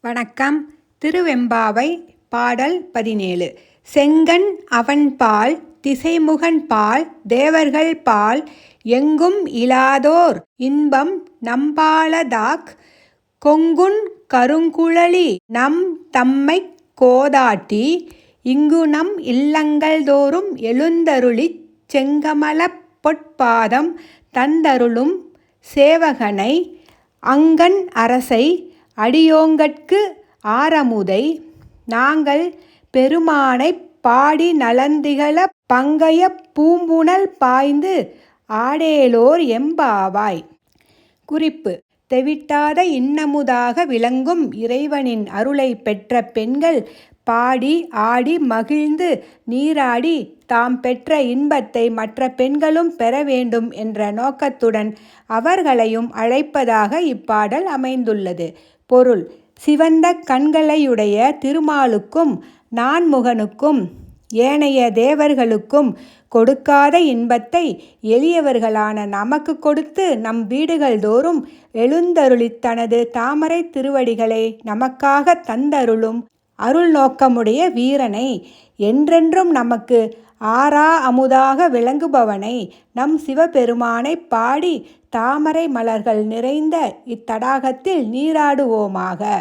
வணக்கம். திருவெம்பாவை பாடல் பதினேழு. செங்கன் அவன்பால் திசைமுகன் பால் தேவர்கள் பால் எங்கும் இலாதோர் இன்பம் நம்பாலதாக் கொங்குன் கருங்குழலி நம் தம்மைக் கோதாட்டி இங்கு நம் இல்லங்கள் தோறும் எழுந்தருளிச் செங்கமலப் பொற்பாதம் தந்தருளும் சேவகனை அங்கன் அரசை அடியோங்கட்கு ஆரமுதை நாங்கள் பெருமானைப் பாடி நலந்திகழ பங்கைய பூம்புணல் பாய்ந்து ஆடேலோர் எம்பாவாய். குறிப்பு தெவிட்டாத இன்னமுதாக விளங்கும் இறைவனின் அருளை பெற்ற பெண்கள் பாடி ஆடி மகிழ்ந்து நீராடி தாம் பெற்ற இன்பத்தை மற்ற பெண்களும் பெற வேண்டும் என்ற நோக்கத்துடன் அவர்களையும் அழைப்பதாக இப்பாடல் அமைந்துள்ளது. பொருள். சிவந்த கண்களையுடைய திருமாலுக்கும் நான்முகனுக்கும் ஏனைய தேவர்களுக்கும் கொடுக்காத இன்பத்தை எளியவர்களான நமக்கு கொடுத்து நம் வீடுகள் தோறும் எழுந்தருளித் தனது தாமரைத் திருவடிகளை நமக்காகத் தந்தருளும் அருள் நோக்கமுடைய வீரனை என்றென்றும் நமக்கு ஆரா அமுதாக விளங்குபவனை நம் சிவபெருமானைப் பாடி தாமரை மலர்கள் நிறைந்த இத்தடாகத்தில் நீராடுவோமாக.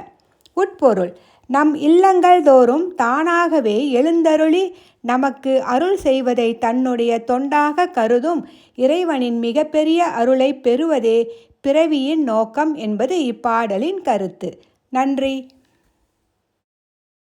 உட்பொருள் நம் இல்லங்கள் தோறும் தானாகவே எழுந்தருளி நமக்கு அருள் செய்வதை தன்னுடைய தொண்டாகக் கருதும் இறைவனின் மிகப்பெரிய அருளைப் பெறுவதே பிறவியின் நோக்கம் என்பது இப்பாடலின் கருத்து. நன்றி